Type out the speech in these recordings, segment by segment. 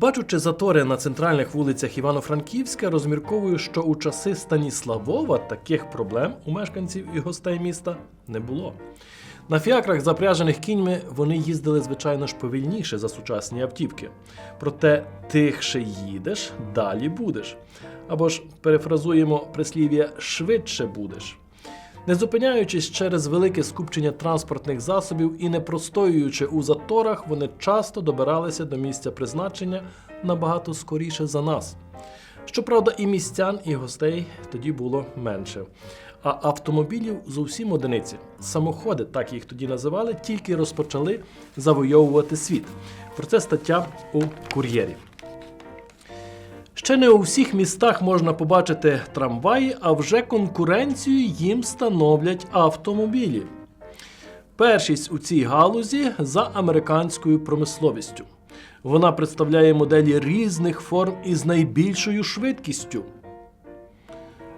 Бачучи затори на центральних вулицях Івано-Франківська, розмірковую, що у часи Станіславова таких проблем у мешканців і гостей міста не було. На фіакрах, запряжених кіньми, вони їздили, звичайно ж, повільніше за сучасні автівки. Проте тихше їдеш, далі будеш. Або ж перефразуємо прислів'я швидше будеш. Не зупиняючись через велике скупчення транспортних засобів і не простоюючи у заторах, вони часто добиралися до місця призначення набагато скоріше за нас. Щоправда, і містян, і гостей тоді було менше. А автомобілів зовсім одиниці. Самоходи, так їх тоді називали, тільки розпочали завойовувати світ. Про це стаття у кур'єрі. Ще не у всіх містах можна побачити трамваї, а вже конкуренцію їм становлять автомобілі. Першість у цій галузі за американською промисловістю. Вона представляє моделі різних форм із найбільшою швидкістю.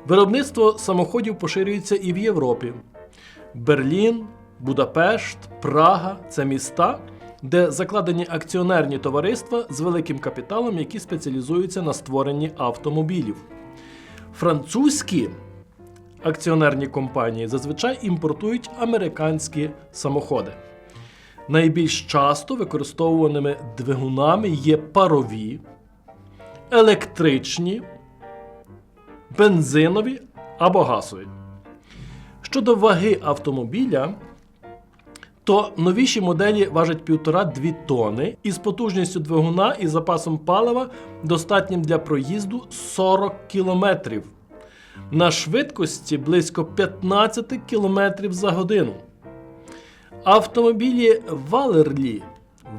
Виробництво самоходів поширюється і в Європі. Берлін, Будапешт, Прага це міста, де закладені акціонерні товариства з великим капіталом, які спеціалізуються на створенні автомобілів. Французькі акціонерні компанії зазвичай імпортують американські самоходи. Найбільш часто використовуваними двигунами є парові, електричні, бензинові або газові. Щодо ваги автомобіля, то новіші моделі важать 1,5-2 тони із потужністю двигуна і запасом палива, достатнім для проїзду 40 км. На швидкості близько 15 км за годину. Автомобілі Валерлі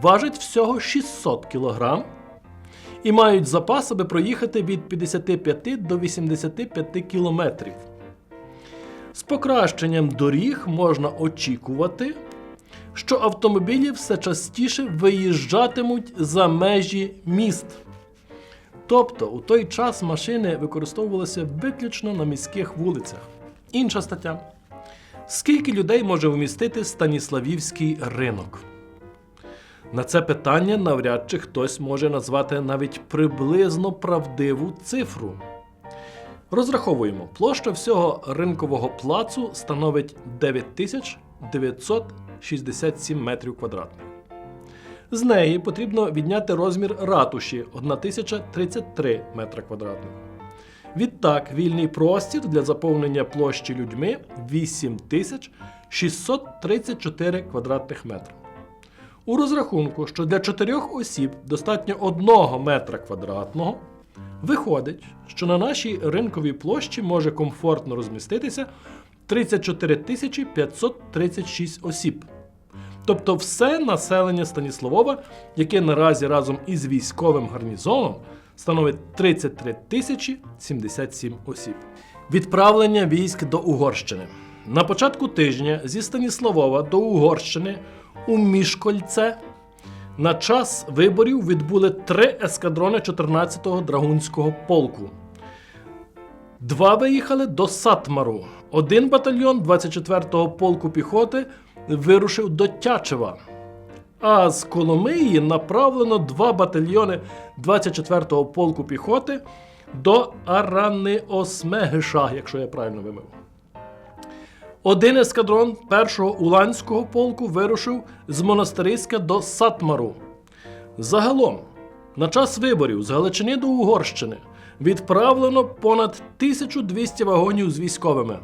важать всього 600 кг і мають запас, аби проїхати від 55 до 85 км. З покращенням доріг можна очікувати, що автомобілі все частіше виїжджатимуть за межі міст. Тобто у той час машини використовувалися виключно на міських вулицях. Інша стаття. Скільки людей може вмістити Станіславівський ринок? На це питання навряд чи хтось може назвати навіть приблизно правдиву цифру. Розраховуємо, площа всього ринкового плацу становить 9967 метрів квадратних. З неї потрібно відняти розмір ратуші 1033 метра квадратних. Відтак, вільний простір для заповнення площі людьми 8634 квадратних метри. У розрахунку, що для чотирьох осіб достатньо 1 метра квадратного, виходить, що на нашій ринковій площі може комфортно розміститися 34 536 осіб. Тобто все населення Станіславова, яке наразі разом із військовим гарнізоном становить 33 тисячі 77 осіб. Відправлення військ до Угорщини. На початку тижня зі Станіславова до Угорщини у Мішкольце на час виборів відбули три ескадрони 14-го драгунського полку. Два виїхали до Сатмару. Один батальйон 24-го полку піхоти вирушив до Тячева. А з Коломиї направлено два батальйони 24-го полку піхоти до Аранеосмегиша, якщо я правильно вимив. Один ескадрон першого уланського полку вирушив з Монастириська до Сатмару. Загалом, на час виборів з Галичини до Угорщини відправлено понад 1200 вагонів з військовими.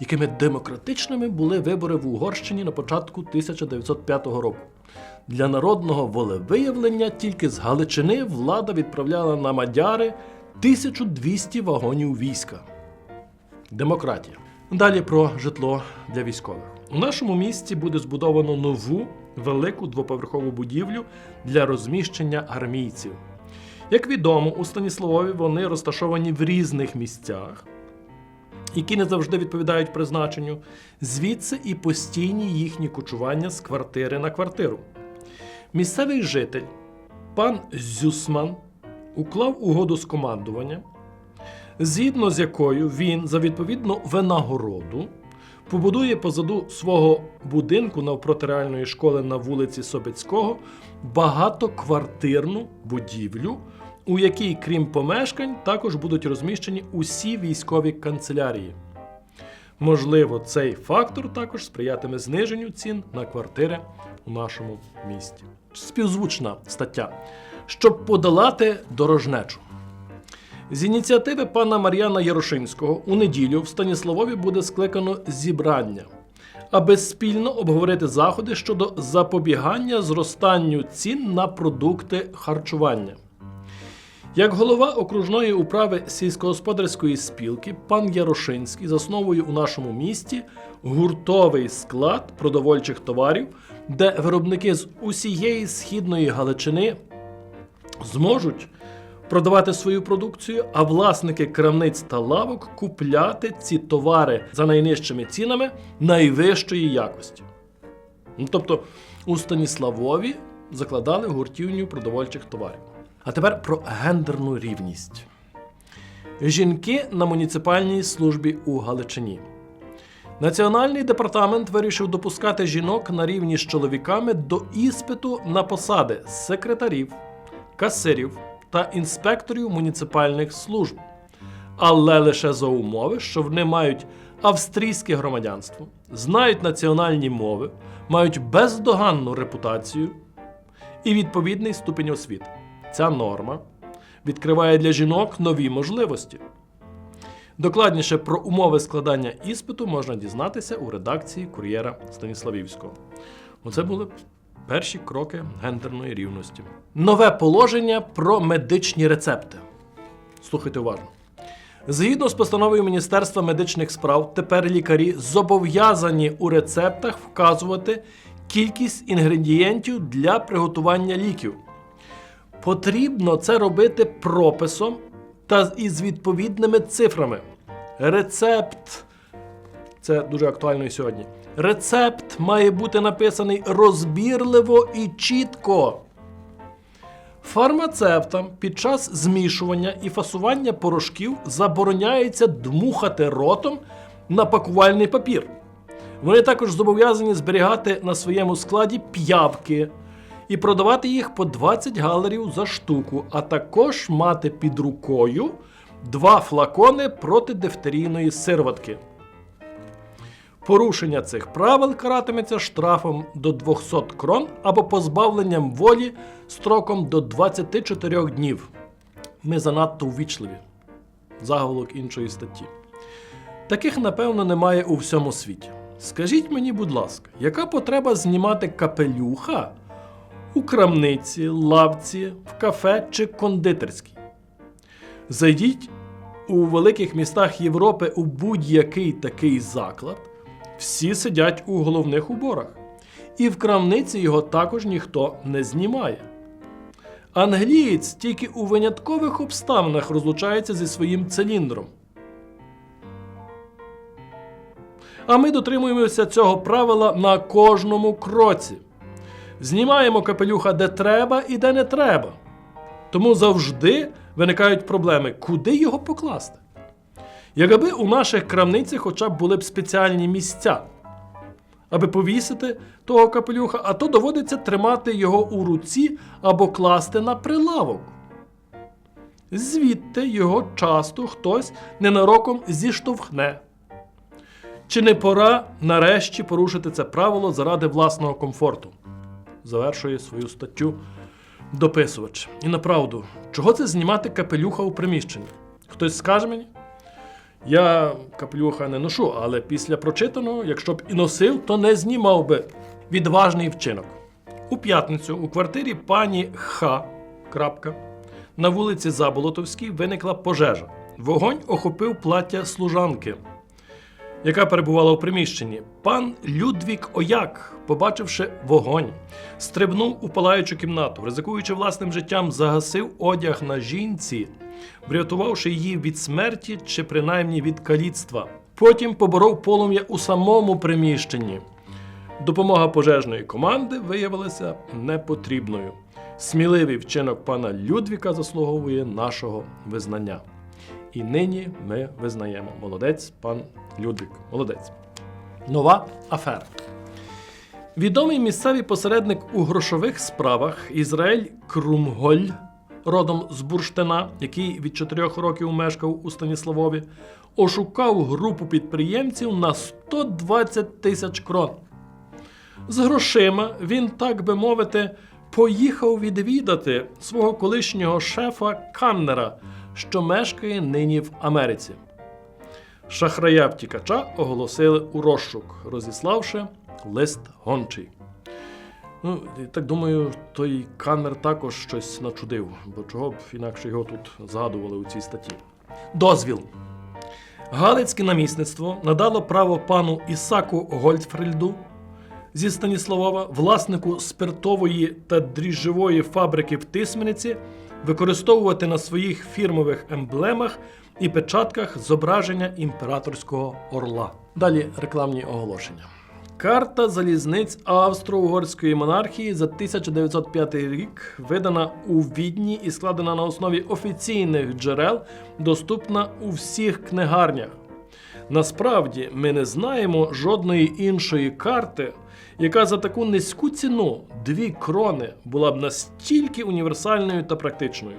Якими демократичними були вибори в Угорщині на початку 1905 року. Для народного волевиявлення тільки з Галичини влада відправляла на Мадяри 1200 вагонів війська. Демократія. Далі про житло для військових. У нашому місті буде збудовано нову велику двоповерхову будівлю для розміщення армійців. Як відомо, у Станіславові вони розташовані в різних місцях, які не завжди відповідають призначенню, звідси і постійні їхні кочування з квартири на квартиру. Місцевий житель, пан Зюсман, уклав угоду з командуванням, згідно з якою він за відповідну винагороду побудує позаду свого будинку навпроти реальної школи на вулиці Собецького багатоквартирну будівлю, у якій, крім помешкань, також будуть розміщені усі військові канцелярії. Можливо, цей фактор також сприятиме зниженню цін на квартири у нашому місті. Співзвучна стаття. Щоб подолати дорожнечу. З ініціативи пана Мар'яна Ярошинського у неділю в Станіславові буде скликано зібрання, аби спільно обговорити заходи щодо запобігання зростанню цін на продукти харчування. Як голова окружної управи сільськогосподарської спілки, пан Ярошинський засновує у нашому місті гуртовий склад продовольчих товарів, де виробники з усієї східної Галичини зможуть продавати свою продукцію, а власники крамниць та лавок купляти ці товари за найнижчими цінами найвищої якості. Ну, тобто у Станіславові закладали гуртівню продовольчих товарів. А тепер про гендерну рівність. Жінки на муніципальній службі у Галичині. Національний департамент вирішив допускати жінок на рівні з чоловіками до іспиту на посади секретарів, касирів та інспекторів муніципальних служб, але лише за умови, що вони мають австрійське громадянство, знають національні мови, мають бездоганну репутацію і відповідний ступінь освіти. Ця норма відкриває для жінок нові можливості. Докладніше про умови складання іспиту можна дізнатися у редакції кур'єра Станіславівського. Оце були перші кроки гендерної рівності. Нове положення про медичні рецепти. Слухайте уважно. Згідно з постановою Міністерства медичних справ, тепер лікарі зобов'язані у рецептах вказувати кількість інгредієнтів для приготування ліків. Потрібно це робити прописом та із відповідними цифрами. Рецепт це дуже актуально і сьогодні. Рецепт має бути написаний розбірливо і чітко. Фармацевтам під час змішування і фасування порошків забороняється дмухати ротом на пакувальний папір. Вони також зобов'язані зберігати на своєму складі п'явки і продавати їх по 20 галерів за штуку, а також мати під рукою два флакони проти дифтерійної сироватки. Порушення цих правил каратиметься штрафом до 200 крон або позбавленням волі строком до 24 днів. Ми занадто ввічливі. Заголовок іншої статті. Таких, напевно, немає у всьому світі. Скажіть мені, будь ласка, яка потреба знімати капелюха у крамниці, лавці, в кафе чи кондитерській? Зайдіть у великих містах Європи у будь-який такий заклад, всі сидять у головних уборах. І в крамниці його також ніхто не знімає. Англієць тільки у виняткових обставинах розлучається зі своїм циліндром. А ми дотримуємося цього правила на кожному кроці. Знімаємо капелюха де треба і де не треба. Тому завжди виникають проблеми, куди його покласти. Якби у наших крамницях хоча б були б спеціальні місця, аби повісити того капелюха, а то доводиться тримати його у руці або класти на прилавок. Звідти його часто хтось ненароком зіштовхне. Чи не пора нарешті порушити це правило заради власного комфорту? Завершує свою статтю дописувач. І направду, чого це знімати капелюха у приміщенні? Хтось скаже мені? Я капелюха не ношу, але після прочитаного, якщо б і носив, то не знімав би відважний вчинок. У п'ятницю у квартирі пані Х. Крапка, на вулиці Заболотовській виникла пожежа. Вогонь охопив плаття служанки, яка перебувала у приміщенні. Пан Людвік Ояк, побачивши вогонь, стрибнув у палаючу кімнату, ризикуючи власним життям, загасив одяг на жінці, врятувавши її від смерті чи принаймні від каліцтва. Потім поборов полум'я у самому приміщенні. Допомога пожежної команди виявилася непотрібною. Сміливий вчинок пана Людвіка заслуговує нашого визнання. І нині ми визнаємо. Молодець, пан Людвік. Молодець. Нова афера. Відомий місцевий посередник у грошових справах Ізраїль Крумголь, родом з Бурштина, який від 4 років мешкав у Станіславові, ошукав групу підприємців на 120 тисяч крон. З грошима він, так би мовити, поїхав відвідати свого колишнього шефа Каннера, що мешкає нині в Америці. Шахрая втікача оголосили у розшук, розіславши лист гончий. Ну, так думаю, той Каннер також щось начудив, бо чого б інакше його тут згадували у цій статті. Дозвіл. Галицьке намісництво надало право пану Ісаку Гольдфрельду зі Станіславова, власнику спиртової та дріжджової фабрики в Тисмениці, використовувати на своїх фірмових емблемах і печатках зображення імператорського орла. Далі рекламні оголошення. Карта залізниць Австро-Угорської монархії за 1905 рік видана у Відні і складена на основі офіційних джерел, доступна у всіх книгарнях. Насправді ми не знаємо жодної іншої карти, яка за таку низьку ціну дві крони була б настільки універсальною та практичною.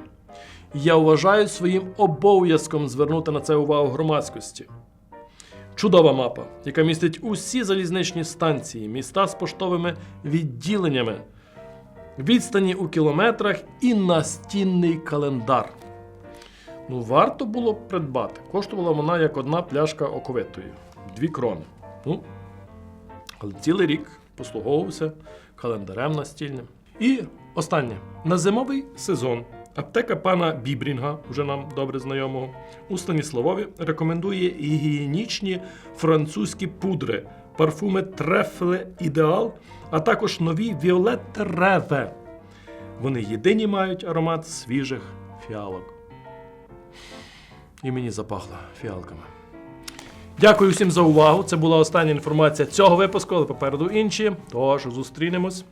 Я вважаю своїм обов'язком звернути на це увагу громадськості. Чудова мапа, яка містить усі залізничні станції, міста з поштовими відділеннями, відстані у кілометрах і настінний календар. Ну, варто було б придбати. Коштувала вона як одна пляшка оковитої. Дві крони. Ну, але цілий рік послуговувався календарем настільним. І останнє. На зимовий сезон аптека пана Бібрінга, вже нам добре знайомого, у Станіславові рекомендує гігієнічні французькі пудри, парфуми Трефле Ідеал, а також нові Віолетте Реве. Вони єдині мають аромат свіжих фіалок. І мені запахло фіалками. Дякую всім за увагу. Це була остання інформація цього випуску, але попереду інші. Тож зустрінемось